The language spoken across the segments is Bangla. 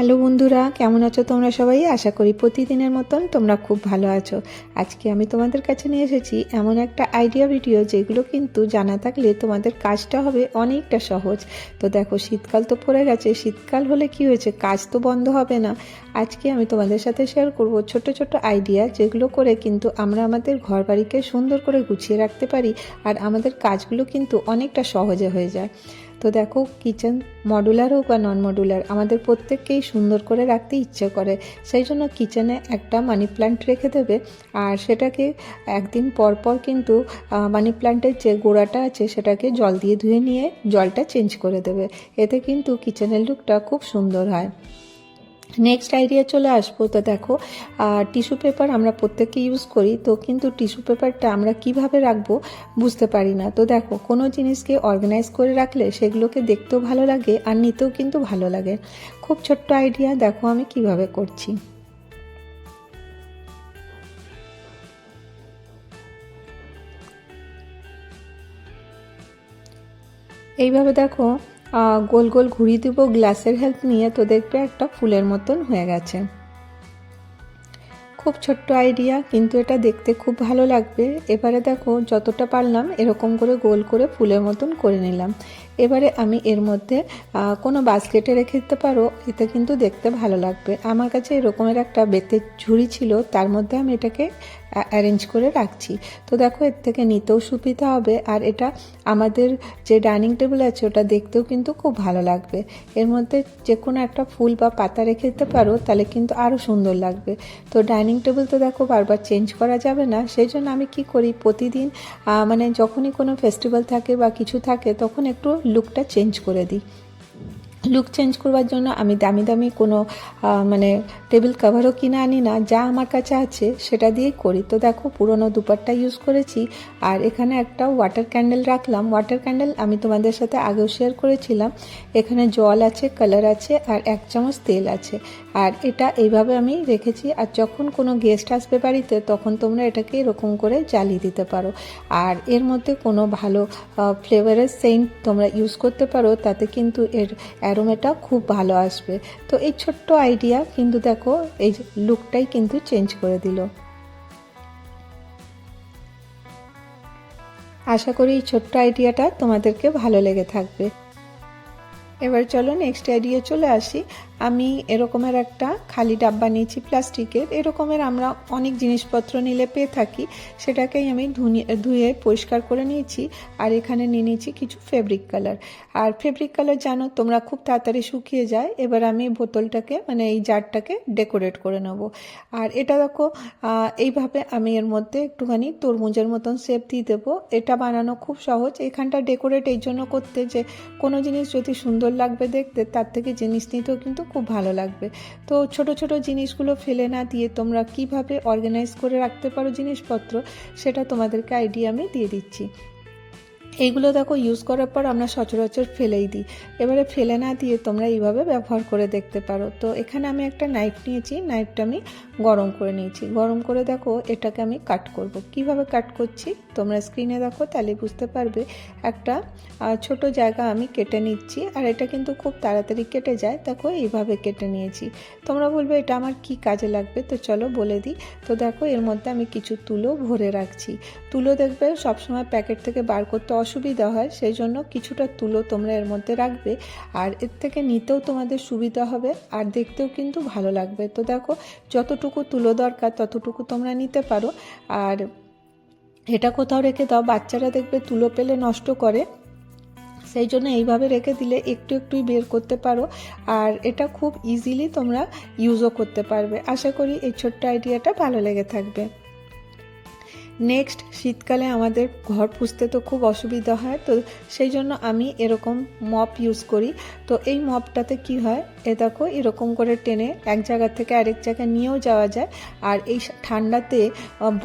হ্যালো বন্ধুরা, কেমন আছো তোমরা সবাই? আশা করি প্রতিদিনের মতন তোমরা খুব ভালো আছো। আজকে আমি তোমাদের কাছে নিয়ে এসেছি এমন একটা আইডিয়া ভিডিও যেগুলো কিন্তু জানা থাকলে তোমাদের কাজটা হবে অনেকটা সহজ। তো দেখো, শীতকাল তো পড়ে গেছে। শীতকাল হলে কি হয়েছে? কাজ তো বন্ধ হবে না। আজকে আমি তোমাদের সাথে শেয়ার করব ছোট ছোট আইডিয়া যেগুলো করে কিন্তু আমরা আমাদের ঘর বাড়িকে সুন্দর করে গুছিয়ে রাখতে পারি আর আমাদের কাজগুলো কিন্তু অনেকটা সহজে হয়ে যায়। তো দেখো কিচেন মডুলার হোক বা নন মডুলার আমাদের প্রত্যেককেই সুন্দর করে রাখতে ইচ্ছে করে। সেই জন্য কিচেনে একটা মানি প্ল্যান্ট রেখে দেবে, আর সেটাকে একদিন পর পর কিন্তু মানি প্ল্যান্টের যে গোড়াটা আছে, সেটাকে জল দিয়ে ধুয়ে নিয়ে জলটা চেঞ্জ করে দেবে। এতে কিন্তু কিচেনের লুকটা খুব সুন্দর হয়। নেক্সট আইডিয়া চলে আসব, তো দেখো টিস্যু পেপার আমরা প্রত্যেকে ইউজ করি, তো কিন্তু টিস্যু পেপারটা আমরা কীভাবে রাখব বুঝতে পারি না। তো দেখো, কোনো জিনিসকে অর্গানাইজ করে রাখলে সেগুলোকে দেখতেও ভালো লাগে আর নিতেও কিন্তু ভালো লাগে। খুব ছোট্ট আইডিয়া দেখো আমি কীভাবে করছি। এইভাবে দেখো গোল গোল ঘুরিয়ে দেবো গ্লাসের হেল্প নিয়ে তো দেখবে একটা ফুলের মতন হয়ে গেছে। খুব ছোট্ট আইডিয়া কিন্তু এটা দেখতে খুব ভালো লাগবে। এবারে দেখো, যতটা পারলাম এরকম করে গোল করে ফুলের মতন করে নিলাম। এবারে আমি এর মধ্যে কোনো বাস্কেটে রেখে দিতে পারো এতে কিন্তু দেখতে ভালো লাগবে। আমার কাছে এরকমের একটা বেতের ঝুড়ি ছিল, তার মধ্যে আমি এটাকে অ্যারেঞ্জ করে রাখছি। তো দেখো, এর থেকে নিতেও সুবিধা হবে, আর এটা আমাদের যে ডাইনিং টেবিল আছে, ওটা দেখতেও কিন্তু খুব ভালো লাগবে। এর মধ্যে যে কোনো একটা ফুল বা পাতা রেখে দিতে পারো, তাহলে কিন্তু আরও সুন্দর লাগবে। তো ডাইনিং টেবিল তো দেখো, বারবার চেঞ্জ করা যাবে না। সেই জন্য আমি কি করি, প্রতিদিন মানে যখনই কোনো ফেস্টিভ্যাল থাকে বা কিছু থাকে, তখন একটু লুকটা চেঞ্জ করে দিই। লুক চেঞ্জ করবার জন্য আমি দামি দামি কোনো মানে টেবিল কাভারও কিনে আনি না, যা আমার কাছে আছে সেটা দিয়েই করি। তো দেখো, পুরনো দুপাট্টা ইউজ করেছি, আর এখানে একটা ওয়াটার ক্যান্ডেল রাখলাম। ওয়াটার ক্যান্ডেল আমি তোমাদের সাথে আগেও শেয়ার করেছিলাম। এখানে জল আছে কালার আছে, আর এক চামচ তেল আছে। আর এটা এইভাবে আমি রেখেছি, আর যখন কোনো গেস্ট আসবে বাড়িতে, তখন তোমরা এটাকে এরকম করে জ্বালিয়ে দিতে পারো। আর এর মধ্যে কোনো ভালো ফ্লেভারের সেন্ট তোমরা ইউজ করতে পারো, তাতে কিন্তু এর অ্যারোমেটা খুব ভালো আসবে। তো এই ছোট্ট আইডিয়া কিন্তু দেখো এই লুকটাই কিন্তু চেঞ্জ করে দিল। আশা করি এই ছোট্ট আইডিয়াটা তোমাদেরকে ভালো লেগে থাকবে। এবার চলো নেক্সট আইডিয়া চলে আসি। আমি এরকমের একটা খালি ডাব্বা নিয়েছি প্লাস্টিকের। এরকমের আমরা অনেক জিনিসপত্র নিলে পেয়ে থাকি। সেটাকেই আমি ধুয়ে পরিষ্কার করে নিয়েছি। আর এখানে নিয়ে নিয়েছি কিছু ফেব্রিক কালার আর ফেব্রিক কালার জানো, তোমরা খুব তাড়াতাড়ি শুকিয়ে যায়। এবার আমি বোতলটাকে মানে এই জারটাকে ডেকোরেট করে নেব। আর এটা দেখো এইভাবে আমি এর মধ্যে একটুখানি তরমুজের মতন শেপ দিয়ে দেবো। এটা বানানো খুব সহজ। এখানটা ডেকোরেট এই জন্য করতে যে, কোনো জিনিস যদি সুন্দর লাগবে দেখতে, তার থেকে জিনিস নিতেও কিন্তু খুব ভালো লাগবে। তো ছোট ছোট জিনিসগুলো ফেলে না দিয়ে তোমরা কীভাবে অর্গানাইজ করে রাখতে পারো জিনিসপত্র, সেটা তোমাদেরকে আইডিয়া আমি দিয়ে দিচ্ছি। এইগুলো দেখো ইউজ করার পর আমরা সচরাচর ফেলেই দিই। এবারে ফেলে না দিয়ে তোমরা এইভাবে ব্যবহার করে দেখতে পারো। তো এখানে আমি একটা নাইফ নিয়েছি। নাইফটা আমি গরম করে নিয়েছি। গরম করে দেখো এটাকে আমি কাট করব। কীভাবে কাট করছি? তোমরা স্ক্রিনে দেখো, তাহলে বুঝতে পারবে। একটা ছোট জায়গা আমি কেটে নিচ্ছি আর এটা কিন্তু খুব তাড়াতাড়ি কেটে যায়। দেখো এইভাবে কেটে নিয়েছি। তোমরা বলবে, এটা আমার কি কাজে লাগবে? তো চলো বলে দিই। তো দেখো এর মধ্যে আমি কিছু তুলো ভরে রাখছি। তুলো দেখবে সবসময় প্যাকেট থেকে বার করতে অসুবিধা হয়, সেই জন্য কিছুটা তুলো তোমরা এর মধ্যে রাখবে। আর এর থেকে নিতেও তোমাদের সুবিধা হবে, আর দেখতেও কিন্তু ভালো লাগবে। তো দেখো, যতটুকু তুলো দরকার ততটুকু তোমরা নিতে পারো। আর এটা কোথাও রেখে দাও, বাচ্চারা দেখবে তুলো পেলে নষ্ট করে। সেই জন্য এইভাবে রেখে দিলে একটু একটুই বের করতে পারো। আর এটা খুব ইজিলি তোমরা ইউজও করতে পারবে। আশা করি এই ছোট্ট আইডিয়াটা ভালো লেগে থাকবে। নেক্সট শীতকালে আমাদের ঘর পুষতে তো খুব অসুবিধা হয়, তো সেই জন্য আমি এরকম মপ ইউজ করি। তো এই মপটাতে কি হয়, এ দেখো এরকম করে টেনে এক জায়গা থেকে আরেক জায়গায় নিয়েও যাওয়া যায়। আর এই ঠান্ডাতে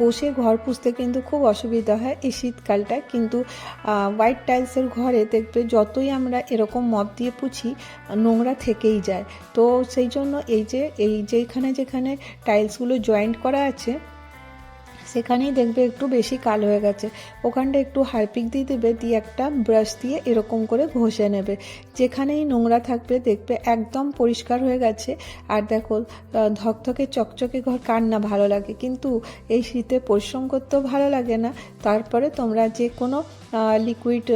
বসে ঘর পুষতে কিন্তু খুব অসুবিধা হয় এই শীতকালটা কিন্তু হোয়াইট টাইলসের ঘরে দেখবে যতই আমরা এরকম মপ দিয়ে পুছি, নোংরা থেকেই যায়। তো সেই জন্য এই যে, এই যেখানে যেখানে টাইলসগুলো জয়েন্ট করা আছে সেখানেই দেখবে একটু বেশি কাল হয়ে গেছে। ওখানটা একটু হারপিক দিয়ে দেবে, দিয়ে একটা ব্রাশ দিয়ে এরকম করে ঘষে নেবে। যেখানেই নোংরা থাকবে দেখবে একদম পরিষ্কার হয়ে গেছে। আর দেখো ধকধকে চকচকে ঘর, কার না ভালো লাগে? কিন্তু এই শীতে পরিশ্রম করতেও ভালো লাগে না। তারপরে তোমরা যে কোনো লিকুইড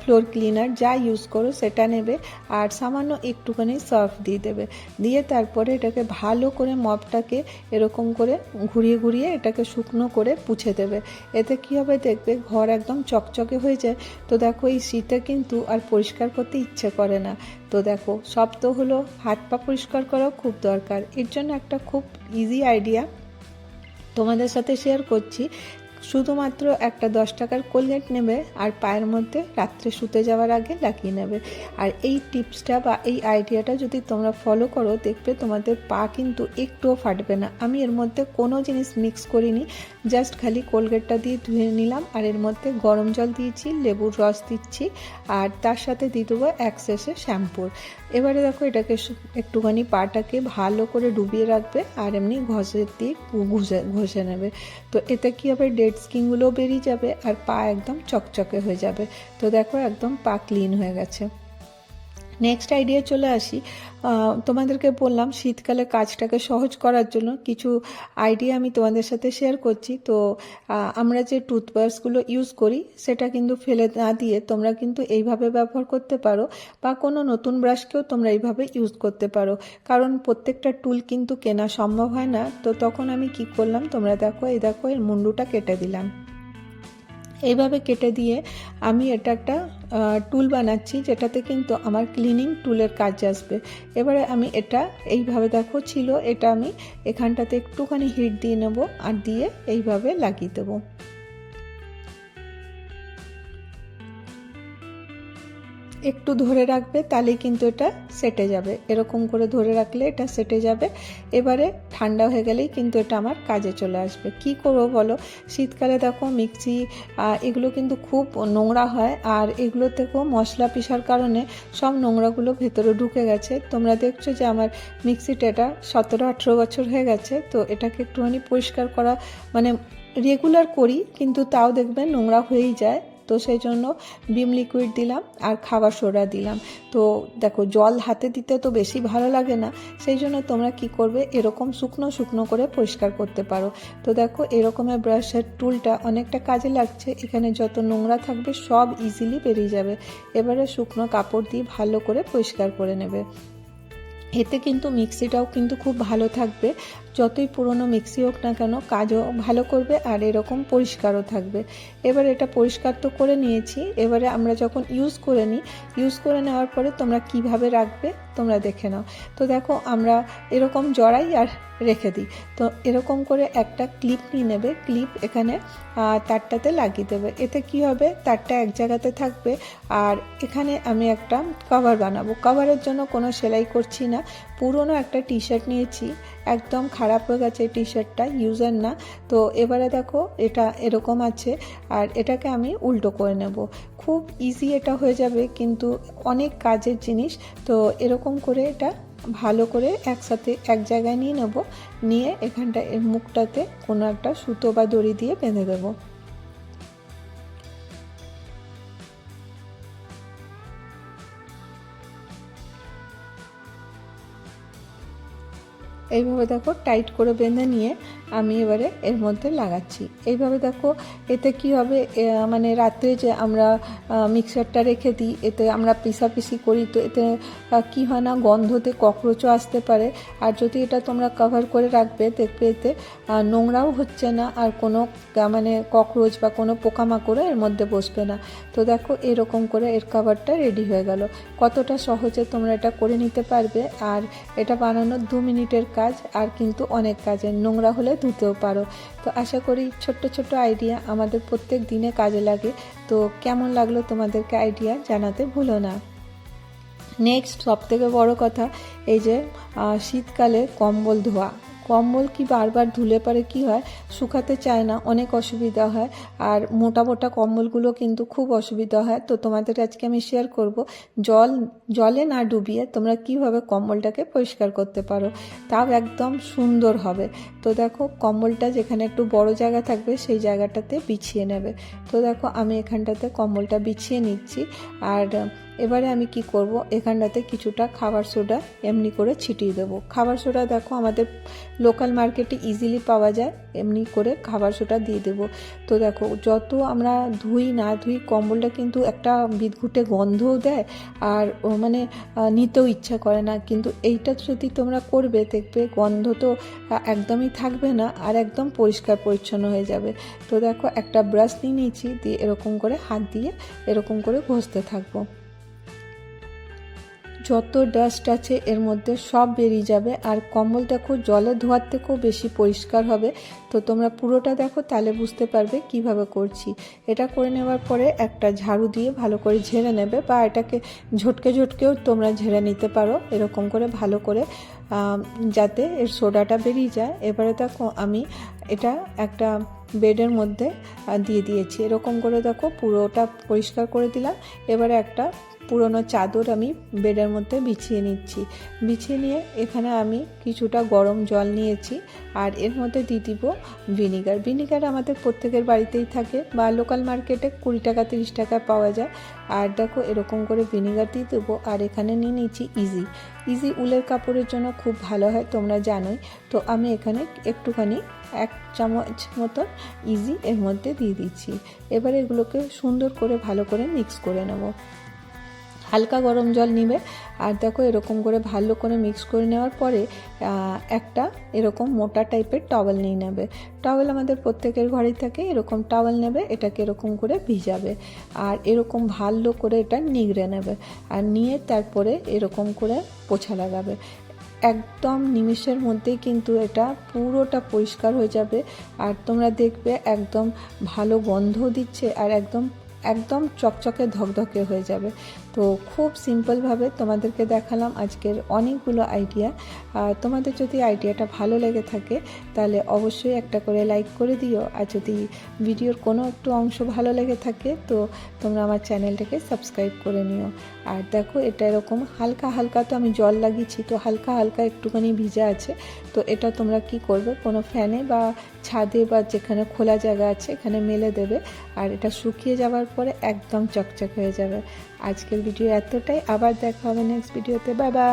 ফ্লোর ক্লিনার যা ইউজ করো সেটা নেবে। আর সামান্য একটুখানি সার্ফ দিয়ে দেবে। দিয়ে তারপরে এটাকে ভালো করে মপটাকে এরকম করে ঘুরিয়ে ঘুরিয়ে এটাকে শুকনো করে পুছে দেবে। এতে কী হবে দেখবে ঘর একদম চকচকে হয়ে যায়। তো দেখো, এই শীতে কিন্তু আর পরিষ্কার করতে করে না। তো দেখো, সব তো হলো হাত পা পরিষ্কার করাও খুব দরকার। এর জন্য একটা খুব ইজি আইডিয়া তোমাদের সাথে শেয়ার করছি। শুধুমাত্র একটা দশ টাকার কোলগেট নেবে আর পায়ের মধ্যে রাত্রে শুতে যাওয়ার আগে লাগিয়ে নেবে। আর এই টিপসটা বা এই আইডিয়াটা যদি তোমরা ফলো করো, দেখবে তোমাদের পা কিন্তু একটুও ফাটবে না। আমি এর মধ্যে কোনো জিনিস মিক্স করিনি জাস্ট খালি কোলগেটটা দিয়ে ধুয়ে নিলাম আর এর মধ্যে গরম জল দিয়েছি, লেবুর রস দিচ্ছি আর তার সাথে দিয়ে দেবো এক শ্যাম্পুর এবারে দেখো এটাকে একটুখানি পাটাকে ভালো করে ডুবিয়ে রাখবে আর এমনি ঘষে দিয়ে ঘষে ঘষে নেবে। তো এতে কী হবে? ডেড স্কিনগুলোও বেরিয়ে যাবে আর পা একদম চকচকে হয়ে যাবে। তো দেখো একদম পা ক্লিন হয়ে গেছে। নেক্সট আইডিয়া চলে আসি। তোমাদেরকে বললাম শীতকালে কাজটাকে সহজ করার জন্য কিছু আইডিয়া আমি তোমাদের সাথে শেয়ার করছি। তো আমরা যে টুথব্রাশগুলো ইউজ করি, সেটা কিন্তু ফেলে না দিয়ে তোমরা কিন্তু এইভাবে ব্যবহার করতে পারো বা কোনো নতুন ব্রাশকেও তোমরা এইভাবে ইউজ করতে পারো। কারণ প্রত্যেকটা টুল কিন্তু কেনা সম্ভব হয় না। তো তখন আমি কি করলাম, তোমরা দেখো, এই দেখো, এর মুন্ডুটা কেটে দিলাম। এইভাবে কেটে দিয়ে আমি এটা একটা টুল বানাচ্ছি যেটাতে কিন্তু আমার ক্লিনিং টুলের কাজ আসবে। এবারে আমি এটা এইভাবে দেখো ছিল, এটা আমি এখানটাতে একটুখানি হিট দিয়ে নেব আর দিয়ে এইভাবে লাগিয়ে দেবো। একটু ধরে রাখবে, তাহলেই কিন্তু এটা সেটে যাবে। এরকম করে ধরে রাখলে এটা সেটে যাবে। এবারে ঠান্ডা হয়ে গেলেই কিন্তু এটা আমার কাজে চলে আসবে। কি করব বলো? শীতকালে দেখো মিক্সি এগুলো কিন্তু খুব নোংরা হয়। আর এগুলো থেকেও মশলা পিসার কারণে সব নোংরাগুলো ভেতরে ঢুকে গেছে। তোমরা দেখছ যে আমার মিক্সিটা এটা সতেরো, আঠেরো বছর হয়ে গেছে। তো এটাকে একটুখানি পরিষ্কার করা মানে রেগুলার করি, কিন্তু তাও দেখবে নোংরা হয়েই যায়। তো সেই জন্য বিম লিকুইড দিলাম আর খাবার সোডা দিলাম। তো দেখো, জল হাতে দিতে তো বেশি ভালো লাগে না, সেই জন্য তোমরা কি করবে, এরকম শুকনো শুকনো করে পরিষ্কার করতে পারো। তো দেখো, এরকমের ব্রাশের টুলটা অনেকটা কাজে লাগছে, এখানে যত নোংরা থাকবে সব ইজিলি বেরিয়ে যাবে। এবারে শুকনো কাপড় দিয়ে ভালো করে পরিষ্কার করে নেবে। এতে কিন্তু মিক্সিটাও কিন্তু খুব ভালো থাকবে যতই পুরনো মিক্সি হোক না কেন কাজও ভালো করবে আর এরকম পরিষ্কারও থাকবে। এবার এটা পরিষ্কার তো করে নিয়েছি। এবারে আমরা যখন ইউজ করে নিই ইউজ করে নেওয়ার পরে তোমরা কীভাবে রাখবে তোমরা দেখে নাও। তো দেখো, আমরা এরকম জড়াই আর রেখে দিই। তো এরকম করে একটা ক্লিপ নিয়ে নেবে। ক্লিপ এখানে তারটাতে লাগিয়ে দেবে। এতে কি হবে? তারটা এক জায়গাতে থাকবে। আর এখানে আমি একটা কভার বানাবো। কভারের জন্য কোনো সেলাই করছি না। পুরনো একটা টি শার্ট নিয়েছি। একদম খারাপ হয়ে গেছে টি শার্টটা ইউজার না। তো এবারে দেখো, এটা এরকম আছে আর এটাকে আমি উল্টো করে নেব। খুব ইজি এটা হয়ে যাবে, কিন্তু অনেক কাজের জিনিস। তো এরকম করে এটা ভালো করে একসাথে এক জায়গায় নিয়ে নেব। নিয়ে এখানটা মুখটাতে কোনো একটা সুতো বা দড়ি দিয়ে বেঁধে দেবো। এইভাবে দেখো টাইট করে বেঁধে নিয়ে আমি এবারে এর মধ্যে লাগাচ্ছি। এইভাবে দেখো, এতে কি হবে? মানে রাত্রে যে আমরা মিক্সারটা রেখে দিই, এতে আমরা পিসাপিসি করি, তো এতে কি হয় না, গন্ধতে ককরোচও আসতে পারে। আর যদি এটা তোমরা কভার করে রাখবে, দেখবে এতে নোংরাও হচ্ছে না, আর কোনো মানে ককরোচ বা কোনো পোকামাকড়ও এর মধ্যে বসবে না। তো দেখো, এরকম করে এর কাভারটা রেডি হয়ে গেল। কতটা সহজে তোমরা এটা করে নিতে পারবে, আর এটা বানানোর দু মিনিটের কাজ, আর কিন্তু অনেক কাজের। নোংরা হলে ধুতেও পারো। তো আশা করি ছোট্ট ছোট্ট আইডিয়া আমাদের প্রত্যেক দিনে কাজে লাগে। তো কেমন লাগল তোমাদেরকে আইডিয়া জানাতে ভুলো না। নেক্সট সবথেকে বড় কথা, এই যে শীতকালে কম্বল ধোয়া। কম্বল কি বারবার ধুলে পারে কি হয়? শুকাতে চায় না, অনেক অসুবিধা হয়। আর মোটা মোটা কম্বলগুলো কিন্তু খুব অসুবিধা হয়। তো তোমাদের আজকে আমি শেয়ার করব, জল, জলে না ডুবিয়ে তোমরা কীভাবে কম্বলটাকে পরিষ্কার করতে পারো? তাও একদম সুন্দর হবে। তো দেখো, কম্বলটা যেখানে একটু বড় জায়গা থাকবে, সেই জায়গাটাতে বিছিয়ে নেবে। তো দেখো, আমি এখানটাতে কম্বলটা বিছিয়ে নিচ্ছি। আর এবারে আমি কি করব? এখানটাতে কিছুটা খাবার সোডা এমনি করে ছিটিয়ে দেবো। খাবার সোডা দেখো আমাদের লোকাল মার্কেটে ইজিলি পাওয়া যায়। এমনি করে খাবার সোডা দিয়ে দেবো। তো দেখো, যত আমরা ধুই না ধুই, কম্বলটা কিন্তু একটা বিদঘুটে গন্ধও দেয় আর মানে নিতেও ইচ্ছা করে না। কিন্তু এইটা যদি তোমরা করবে, দেখবে গন্ধ তো একদমই থাকবে না আর একদম পরিষ্কার পরিচ্ছন্ন হয়ে যাবে। তো দেখো, একটা ব্রাশ নিয়ে নিয়েছি, দিয়ে এরকম করে হাত দিয়ে এরকম করে ঘষতে থাকব। যত ডাস্ট আছে, এর মধ্যে সব বেরিয়ে যাবে। আর কম্বল দেখো, জলে ধোয়ার থেকেও বেশি পরিষ্কার হবে। তো তোমরা পুরোটা দেখো, তাহলে বুঝতে পারবে কীভাবে করছি। এটা করে নেওয়ার পরে একটা ঝাড়ু দিয়ে ভালো করে ঝেড়ে নেবে, বা এটাকে ঝটকে ঝটকেও তোমরা ঝেড়ে নিতে পারো, এরকম করে ভালো করে যাতে এর সোডাটা বেরিয়ে যায়। এবারে দেখো, আমি এটা একটা বেডের মধ্যে দিয়ে দিয়েছি। এরকম করে দেখো, পুরোটা পরিষ্কার করে দিলাম। এবারে একটা পুরনো চাদর আমি বেডের মধ্যে বিছিয়ে নিচ্ছি। বিছিয়ে নিয়ে এখানে আমি কিছুটা গরম জল নিয়েছি আর এর মধ্যে দিয়ে দিব ভিনিগার। ভিনিগার আমাদের প্রত্যেকের বাড়িতেই থাকে বা লোকাল মার্কেটে কুড়ি টাকা, তিরিশ টাকা পাওয়া যায়। আর দেখো এরকম করে ভিনিগার দিয়ে দেবো আর এখানে নিয়ে নিচ্ছি ইজি। ইজি উলের কাপড়ের জন্য খুব ভালো হয়, তোমরা জানোই। তো আমি এখানে একটুখানি এক চামচ মতো ইজি এর মধ্যে দিয়ে দিচ্ছি। এবার এগুলোকে সুন্দর করে ভালো করে মিক্স করে নেব। হালকা গরম জল নিবে। আর দেখো এরকম করে ভালো করে মিক্স করে নেওয়ার পরে একটা এরকম মোটা টাইপের টাওয়েল নিয়ে নেবে। টাওয়েল আমাদের প্রত্যেকের ঘরেই থাকে, এরকম টাওয়েল নেবে, এটাকে এরকম করে ভিজাবে। আর এরকম ভালো করে এটা নিগড়ে নেবে। আর নিয়ে তারপরে এরকম করে পোছা লাগাবে। একদম নিমিষের মধ্যেই কিন্তু এটা পুরোটা পরিষ্কার হয়ে যাবে। আর তোমরা দেখবে একদম ভালো গন্ধও দিচ্ছে আর একদম একদম চকচকে ধকধকে হয়ে যাবে। তো খুব সিম্পলভাবে তোমাদেরকে দেখালাম আজকের অনেকগুলো আইডিয়া আর তোমাদের যদি আইডিয়াটা ভালো লেগে থাকে, তাহলে অবশ্যই একটা করে লাইক করে দিও। আর যদি ভিডিওর কোনো একটু অংশ ভালো লেগে থাকে, তো তোমরা আমার চ্যানেলটাকে সাবস্ক্রাইব করে নিও। আর দেখো, এটা এরকম হালকা হালকা তো আমি জল লাগিয়েছি, তো হালকা হালকা একটুখানি ভিজা আছে। তো এটা তোমরা কি করবে, কোনো ফ্যানে বা ছাদে বা যেখানে খোলা জায়গা আছে, এখানে মেলে দেবে। আর এটা শুকিয়ে যাওয়ার পরে একদম চকচক হয়ে যাবে। আজকের ভিডিও এতটাই। আবার দেখা হবে নেক্সট ভিডিওতে বাবা